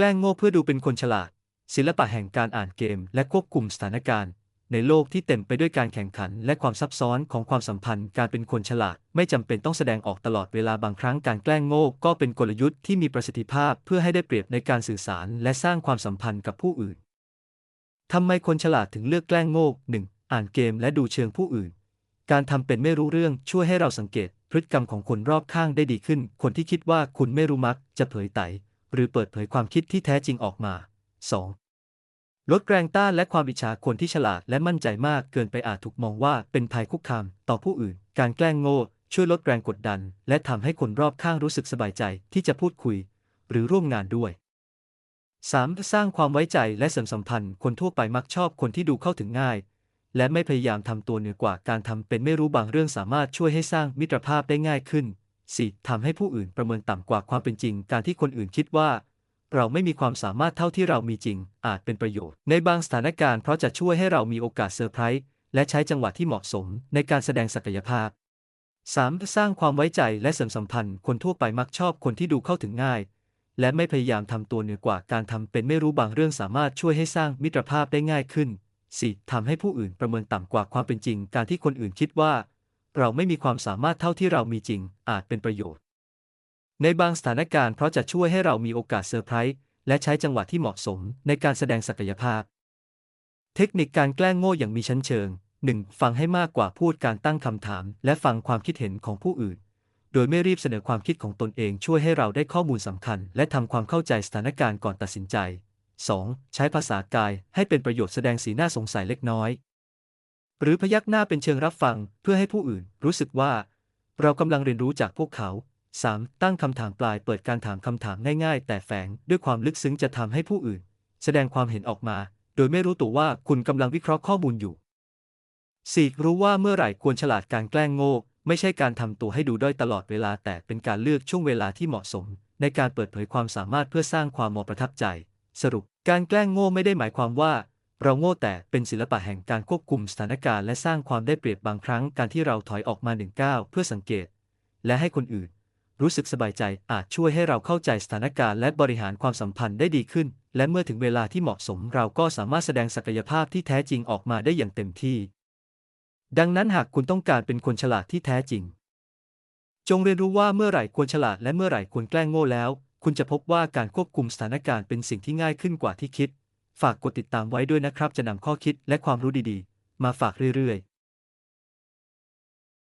แกล้งโง่เพื่อดูเป็นคนฉลาด ศิลปะแห่งการอ่านเกม และควบคุมสถานการณ์ ในโลกที่เต็มไปด้วยการแข่งขัน และความซับซ้อนของความสัมพันธ์ การเป็นคนฉลาด ไม่จำเป็นต้องแสดงออกตลอดเวลาบางครั้งการแกล้งโง่ก็เป็นกลยุทธ์ที่มีประสิทธิภาพเพื่อให้ได้เปรียบในการสื่อสาร และสร้างความสัมพันธ์กับผู้อื่นทำไมคนฉลาดถึงเลือกแกล้งโง่ 1. อ่านเกมและดูเชิงผู้อื่น การทำเป็นไม่รู้เรื่องช่วยให้เราสังเกต พฤติกรรมของคนรอบข้างได้ดีขึ้น คนที่คิดว่าคุณไม่รู้มัก จะเผยไต หรือเปิดเผยความคิดที่แท้จริงออกมา 2. ลดแรงต้านและความอิจฉาคนที่ฉลาดและมั่นใจมากเกินไปอาจถูกมองว่าเป็นภัยคุกคามต่อผู้อื่น การแกล้งโง่ช่วยลดแรงกดดัน และทำให้คนรอบข้างรู้สึกสบายใจที่จะพูดคุย หรือร่วมงานด้วย 3. สร้างความไว้ใจและเสริมสัมพันธ์ คนทั่วไปมักชอบคนที่ดูเข้าถึงง่าย และไม่พยายามทำตัวเหนือกว่าการทำเป็นไม่รู้บางเรื่องสามารถช่วยให้สร้างมิตรภาพได้ง่ายขึ้น 4. ทำให้ผู้อื่นประเมินต่ำกว่าความเป็นจริง การที่คนอื่นคิดว่า เราไม่มีความสามารถเท่าที่เรามีจริง อาจเป็นประโยชน์ ในบางสถานการณ์เพราะจะช่วยให้เรามีโอกาสเซอร์ไพรส์และใช้จังหวะที่เหมาะสมในการแสดงศักยภาพ 3. สร้างความไว้ใจและเสริมสัมพันธ์ คนทั่วไปมักชอบคนที่ดูเข้าถึงง่าย และไม่พยายามทำตัวเหนือกว่าการทำเป็นไม่รู้บางเรื่องสามารถช่วยให้สร้างมิตรภาพได้ง่ายขึ้น 4. ทำให้ผู้อื่นประเมินต่ำกว่าความเป็นจริง การที่คนอื่นคิดว่า เราไม่มีความสามารถเท่าที่เรามีจริง อาจเป็นประโยชน์ ในบางสถานการณ์เพราะจะช่วยให้เรามีโอกาสเซอร์ไพรส์และใช้จังหวะที่เหมาะสมในการแสดงศักยภาพ เทคนิคการแกล้งโง่อย่างมีชั้นเชิง 1. ฟังให้มากกว่าพูดการตั้งคำถาม และฟังความคิดเห็นของผู้อื่น โดยไม่รีบเสนอความคิดของตนเองช่วยให้เราได้ข้อมูลสำคัญ และทำความเข้าใจสถานการณ์ก่อนตัดสินใจ 2. ใช้ภาษากายให้เป็นประโยชน์แสดงสีหน้าสงสัยเล็กน้อย หรือพยักหน้าเป็นเชิงรับฟังเพื่อให้ผู้อื่นรู้สึกว่า เรากำลังเรียนรู้จากพวกเขา 3. ตั้งคำถามปลายเปิดการถามคำถามง่ายๆ แต่แฝงด้วยความลึกซึ้งจะทำให้ผู้อื่น แสดงความเห็นออกมา โดยไม่รู้ตัวว่าคุณกำลังวิเคราะห์ข้อมูลอยู่ 4. รู้ว่าเมื่อไหร่ควรฉลาดการแกล้งโง่ไม่ใช่การทำตัวให้ดูด้อยตลอดเวลาแต่เป็นการเลือกช่วงเวลาที่เหมาะสม ในการเปิดเผยความสามารถเพื่อสร้างความมอประทับใจ สรุป การแกล้งโง่ไม่ได้หมายความว่า เราโง่แต่เป็นศิลปะแห่งการควบคุมสถานการณ์และสร้างความได้เปรียบบางครั้งการที่เราถอยออกมาหนึ่งก้าวเพื่อสังเกต และให้คนอื่น รู้สึกสบายใจอาจช่วยให้เราเข้าใจสถานการณ์และบริหารความสัมพันธ์ได้ดีขึ้น และเมื่อถึงเวลาที่เหมาะสมเราก็สามารถแสดงศักยภาพที่แท้จริงออกมาได้อย่างเต็มที่ ดังนั้นหากคุณต้องการเป็นคนฉลาดที่แท้จริง จงเรียนรู้ว่าเมื่อไหร่ควรฉลาดและเมื่อไหร่ควรแกล้งโง่แล้ว คุณจะพบว่าการควบคุมสถานการณ์เป็นสิ่งที่ง่ายขึ้นกว่าที่คิด ฝากกดติดตามไว้ด้วยนะครับ จะนำข้อคิดและความรู้ดีๆ มาฝากเรื่อยๆ